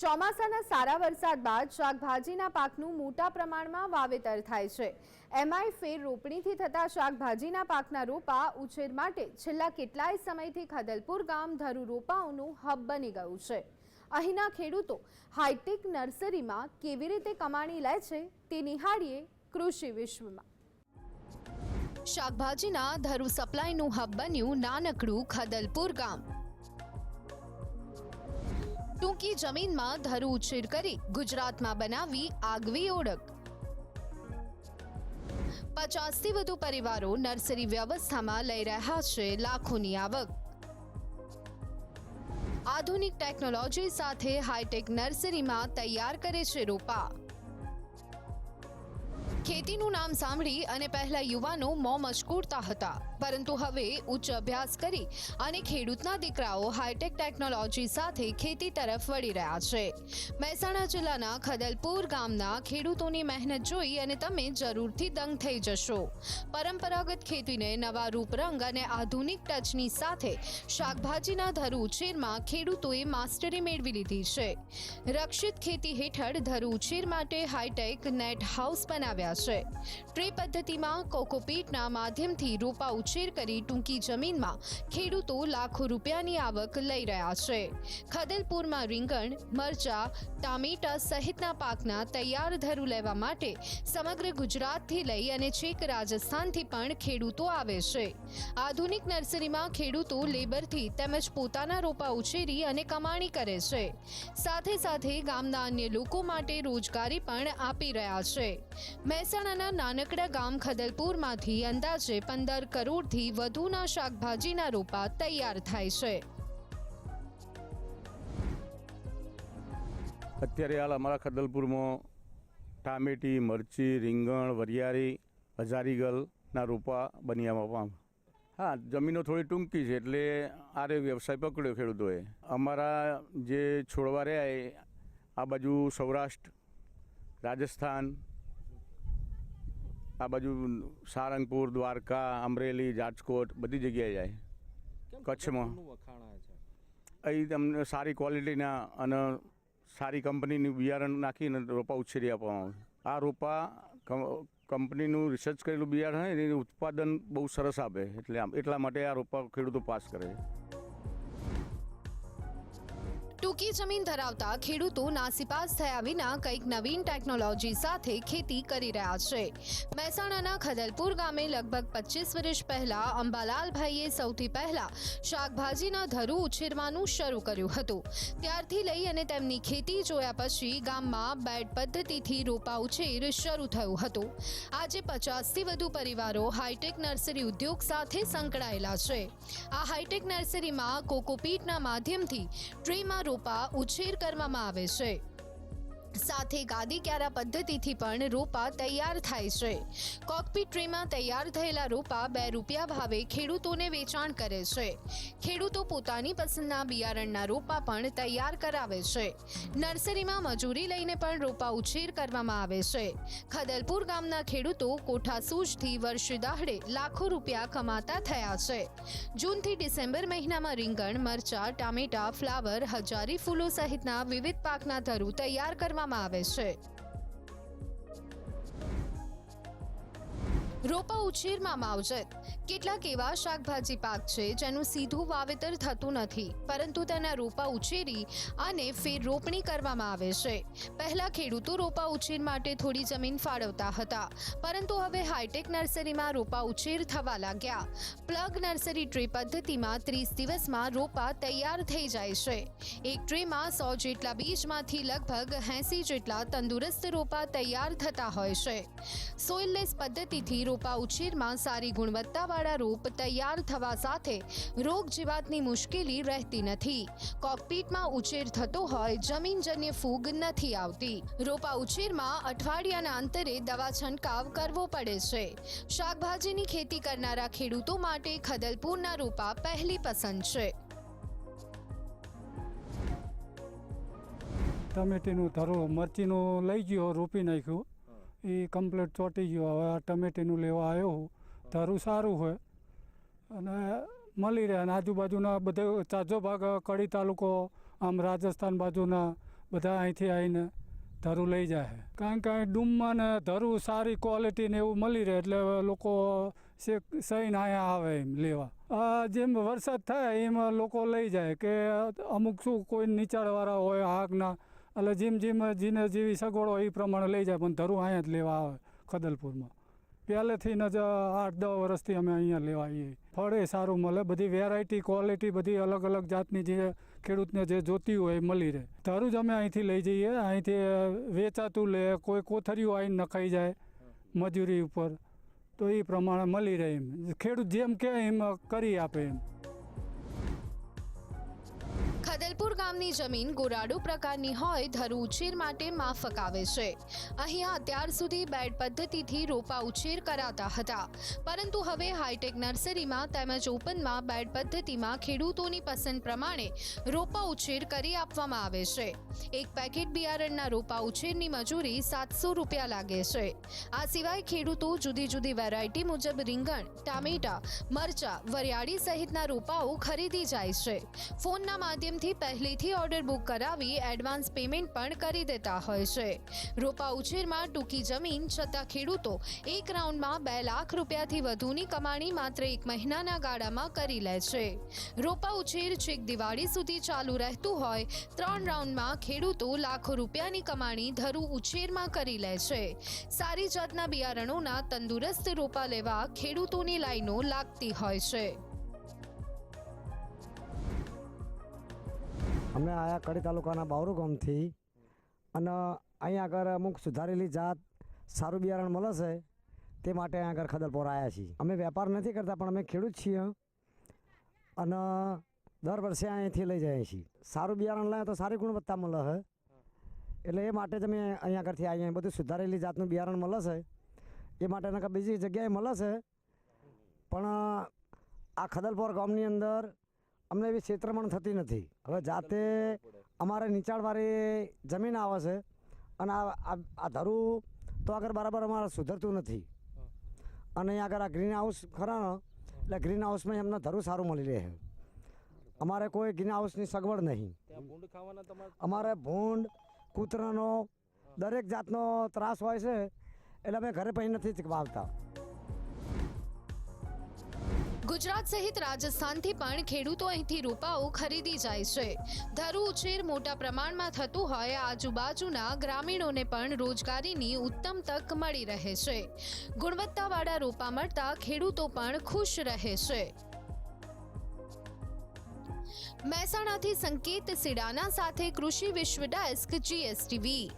ચોમાસાના સારા વરસાદ બાદ શાકભાજીના પાકનું મોટા પ્રમાણમાં વાવેતર થાય છે. એમાંય ફેર રોપણીથી થતા શાકભાજીના પાકના રોપા ઉછેર માટે છેલ્લા કેટલાય સમયથી ખદલપુર ગામ ધરુ રોપાઓનું હબ બની ગયું છે. અહીંના ખેડૂતો હાઈટેક નર્સરીમાં કેવી રીતે કમાણી લે છે તે નિહાળીએ કૃષિ વિશ્વમાં. શાકભાજીના ધરુ સપ્લાયનું હબ બન્યું નાનકડું ખદલપુર ગામ. ટૂંકી જમીનમાં ધરુ ઉછેર કરી ગુજરાતમાં બનાવી આગવી ઓળખ. પચાસથી વધુ પરિવારો નર્સરી વ્યવસ્થામાં લઈ રહ્યા છે લાખોની આવક. આધુનિક ટેકનોલોજી સાથે હાઈટેક નર્સરીમાં તૈયાર કરે છે રોપા. ખેતીનું નામ સાંભળી અને પહેલા યુવાનો મોં મચકૂરતા હતા. પરંતુ હવે ઉચ્ચ અભ્યાસ કરી અને ખેડૂતના દીકરાઓ હાઈટેક ટેકનોલોજી સાથે ખેતી તરફ વળી રહ્યા છે. મહેસાણા જિલ્લાના ખદલપુર ગામના ખેડૂતોની મહેનત જોઈ અને તમે જરૂરથી દંગ થઈ જશો. પરંપરાગત ખેતીને નવા રૂપરંગ અને આધુનિક ટચની સાથે શાકભાજીના ધરુ ઉછેરમાં ખેડૂતોએ માસ્ટરી મેળવી લીધી છે. રક્ષિત ખેતી હેઠળ ધરુ ઉછેર માટે હાઈટેક નેટ હાઉસ બનાવ્યા છે ટ્રી પદ્ધતિમાં કોકોપીટના માધ્યમથી રોપા ઉછેર કરી ટૂંકી જમીનમાં ખેડૂતો લાખો રૂપિયાની આવક લઈ રહ્યા છે. ખદલપુરમાં રીંગણ, મરચા, ટામેટા સહિતના પાકના તૈયાર ધરુ લેવા માટે સમગ્ર ગુજરાતથી લઈ અને છેક રાજસ્થાનથી પણ ખેડૂતો આવે છે. આધુનિક નર્સરીમાં ખેડૂતો લેબરથી તેમજ પોતાના રોપા ઉછેરી અને કમાણી કરે છે. સાથે સાથે ગામના અન્ય લોકો માટે રોજગારી પણ આપી રહ્યા છે. મહેસાણાના નાનકડા ગામ ખદલપુરમાંથી અંદાજે પંદર કરોડથી વધુના શાકભાજીના રોપા તૈયાર થાય છે. અત્યારે હાલ અમારા ખદલપુરમાં ટામેટી, મરચી, રીંગણ, વરિયાળી, હજારીગલના રોપા બનિયામાં હા, જમીનો થોડી ટૂંકી છે એટલે આરે વ્યવસાય પકડ્યો ખેડૂતોએ. અમારા જે છોડવા રહ્યા આ બાજુ સૌરાષ્ટ્ર, રાજસ્થાન આ બાજુ સારંગપુર દ્વારકા અમરેલી રાજકોટ બધી જગ્યાએ જાય. કચ્છમાં. અહીં તમને સારી ક્વોલિટીના અને સારી કંપનીનું બિયારણ નાખીને રોપા ઉછેરી આપવામાં આવે. આ રોપા કંપનીનું રિસર્ચ કરેલું બિયારણ હોય એનું ઉત્પાદન બહુ સરસ આપે. એટલે આમ- એટલા માટે આ રોપા ખેડૂતો પાસ કરે છે. ટૂંકી જમીન ધરાવતા ખેડૂતો નાસીપાસ થયા વિના કંઈક નવીન ટેકનોલોજી સાથે ખેતી કરી રહ્યા છે. મહેસાણાના ખદલપુર ગામે લગભગ પચીસ વર્ષ પહેલા અંબાલાલભાઈએ સૌથી પહેલા શાકભાજીના ધરુ ઉછેરવાનું શરૂ કર્યું હતું. ત્યારથી લઈ અને તેમની ખેતી જોયા પછી ગામમાં બેડ પદ્ધતિથી રોપા ઉછેર શરૂ થયું હતું. આજે પચાસથી વધુ પરિવારો હાઈટેક નર્સરી ઉદ્યોગ સાથે સંકળાયેલા છે. આ હાઈટેક નર્સરીમાં કોકોપીટના માધ્યમથી ટ્રીમાં રોપા ઉછેર કરવામાં આવે છે. સાથે ગાદી ક્યારા પદ્ધતિથી પણ રોપા તૈયાર થાય છે. કોકપીટ ટ્રીમાં તૈયાર થયેલા રોપા બે રૂપિયા ભાવે ખેડૂતોને વેચાણ કરે છે. ખેડૂતો પોતાની પસંદના બિયારણના રોપા પણ તૈયાર કરાવે છે. નર્સરીમાં મજૂરી લઈને પણ રોપા ઉછેર કરવામાં આવે છે. ખદલપુર ગામના ખેડૂતો કોઠાસૂઝથી વર્ષે દાહડે લાખો રૂપિયા કમાતા થયા છે. જૂનથી ડિસેમ્બર મહિનામાં રીંગણ, મરચા, ટામેટા, ફ્લાવર, હજારી ફૂલો સહિતના વિવિધ પાકના ધરુ તૈયાર કરવામાં આવે છે રોપા ઉછેરમાં માવજત. કેટલાક એવા શાકભાજી પાક છે જેનું સીધું વાવેતર થતું નથી, પરંતુ તેના રોપા ઉછેરી અને ફેર રોપણી કરવામાં આવે છે. પહેલા ખેડૂતો રોપા ઉછેર માટે થોડી જમીન ફાળવતા હતા, પરંતુ હવે હાઈટેક નર્સરીમાં રોપા ઉછેર થવા લાગ્યા. પ્લગ નર્સરી ટ્રી પદ્ધતિમાં ત્રીસ દિવસમાં રોપા તૈયાર થઈ જાય છે. એક ટ્રેમાં સો જેટલા બીજમાંથી લગભગ એંસી જેટલા તંદુરસ્ત રોપા તૈયાર થતા હોય છે. સોઇલલેસ પદ્ધતિથી રોપા ઉછેરમાં સારી ગુણવત્તાવાળા રોપ તૈયાર થવા સાથે રોગ જીવાતની મુશ્કેલી રહેતી નથી. કોકપીટમાં ઉછેર થતો હોય, જમીનજન્ય ફૂગ નથી આવતી. રોપા ઉછેરમાં અઠવાડિયાના અંતરે દવા છંટકાવ કરવો પડે છે. શાકભાજીની ખેતી કરનારા ખેડૂતો માટે ખદલપુરના રોપા પહેલી પસંદ છે. ટમેટીનું, ધરો, મરચીનું લઈ ગયો, રોપી નાખ્યું. એ કમ્પ્લીટ ચોંટી ગયો. હવે આ ટમેટીનું લેવા આવ્યો હું. ધરું સારું હોય. અને મળી રહે. અને આજુબાજુના બધે ચાજો ભાગ, કડી તાલુકો, આમ રાજસ્થાન બાજુના બધા અહીંથી આવીને ધરું લઈ જાય કારણ કે અહીં ડૂમમાં ને ધરું સારી ક્વોલિટી ને એવું મળી રહે એટલે લોકો સહીને અહીંયા આવે એમ લેવા. જેમ વરસાદ થાય એમાં લોકો લઈ જાય કે અમુક શું કોઈ નીચાણવાળા હોય આગના એટલે જેમ જેમ જેને જેવી સગવડ એ પ્રમાણે લઈ જાય, પણ ધરું અહીંયા જ લેવા આવે ખદલપુરમાં. પહેલેથી જ આઠ દસ વર્ષથી અમે અહીંયા લેવા આવીએ. ફળ એ સારું મળે, બધી વેરાયટી ક્વોલિટી બધી અલગ અલગ જાતની જે ખેડૂતને જે જોતી હોય એ મળી રહે. ધરું જ અમે અહીંથી લઈ જઈએ, અહીંથી વેચાતું લે, કોઈ કોથરીઓ આવીને નખાઈ જાય મજૂરી ઉપર, તો એ પ્રમાણે મળી રહે એમ. ખેડૂત જેમ કહે એમ કરી આપે એમ. ખદલપુર ગામની જમીન ગોરાડુ પ્રકારની હોય, ધરુ ઉછેર માટે માફક આવે છે. અહીંયા અત્યાર સુધી બેડ પદ્ધતિથી રોપા ઉછેર કરાતા હતા. પરંતુ હવે હાઈટેક નર્સરીમાં તેમજ ઓપનમાં બેડ પદ્ધતિમાં ખેડૂતોની પસંદ પ્રમાણે રોપા ઉછેર કરી આપવામાં આવે છે. એક પેકેટ બિયારણના રોપા ઉછેરની મજૂરી સાતસો રૂપિયા લાગે છે. આ સિવાય ખેડૂતો જુદી જુદી વેરાયટી મુજબ રીંગણ, ટામેટા, મરચા, વરિયાળી સહિતના રોપાઓ ખરીદી જાય છે. ફોનના માધ્યમથી પહેલેથી ઓર્ડર બુક કરાવી એડવાન્સ પેમેન્ટ પણ કરી દેતા હોય છે. રોપા ઉછેરમાં ટૂંકી જમીન છતાં ખેડૂતો એક રાઉન્ડમાં બે લાખ રૂપિયાથી વધુની કમાણી માત્ર એક મહિનાના ગાળામાં કરી લે છે. રોપા ઉછેર છેક દિવાળી સુધી ચાલુ રહેતું હોય, ત્રણ રાઉન્ડમાં ખેડૂતો લાખો રૂપિયાની કમાણી ધરુ ઉછેરમાં કરી લે છે. સારી જાતના બિયારણોના તંદુરસ્ત રોપા લેવા ખેડૂતોની લાઈનો લાગતી હોય છે. અમે આયા કડી તાલુકાના બાવરુ ગામથી અને અહીંયા આગળ અમુક સુધારેલી જાત સારું બિયારણ મળે છે, તે માટે અહીંયા આગળ ખદલપોર આવ્યા છીએ. અમે વેપાર નથી કરતા, પણ અમે ખેડૂત છીએ અને દર વર્ષે અહીંયાથી લઈ જઈએ છીએ. સારું બિયારણ લાવે તો સારી ગુણવત્તા મળે છે. એટલે એ માટે જ અમે અહીંયા આગળથી આવીએ બધું સુધારેલી જાતનું બિયારણ મળે છે. એ માટે નકર બીજી જગ્યાએ મળે છે. પણ આ ખદલપોર ગામની અંદર અમને એવી છેતરમણ થતી નથી. હવે જાતે અમારે નીચાણવાળી જમીન આવે છે અને આ ધરું તો આગળ બરાબર અમારે સુધરતું નથી. અને અહીં આગળ આ ગ્રીન હાઉસ ખરા એટલે ગ્રીન હાઉસમાં એમને ધરું સારું મળી રહે. છે અમારે કોઈ ગ્રીન હાઉસની સગવડ નહીં. અમારે ભૂંડ કૂતરાનો દરેક જાતનો ત્રાસ હોય છે એટલે અમે ઘરે પછી નથી વાવતા. ગુજરાત સહિત રાજસ્થાનથી પણ ખેડૂતો અહીંથી રોપાઓ ખરીદી જાય છે. ધરુ ઉછેર મોટા પ્રમાણમાં થતું હોય આજુબાજુના ગ્રામીણોને પણ રોજગારીની ઉત્તમ તક મળી રહે છે. ગુણવત્તાવાળા રોપા મળતા ખેડૂતો પણ ખુશ રહે છે. મહેસાણાથી સંકેત સિડાના સાથે કૃષિ વિશ્વ ડેસ્ક, જીએસટીવી.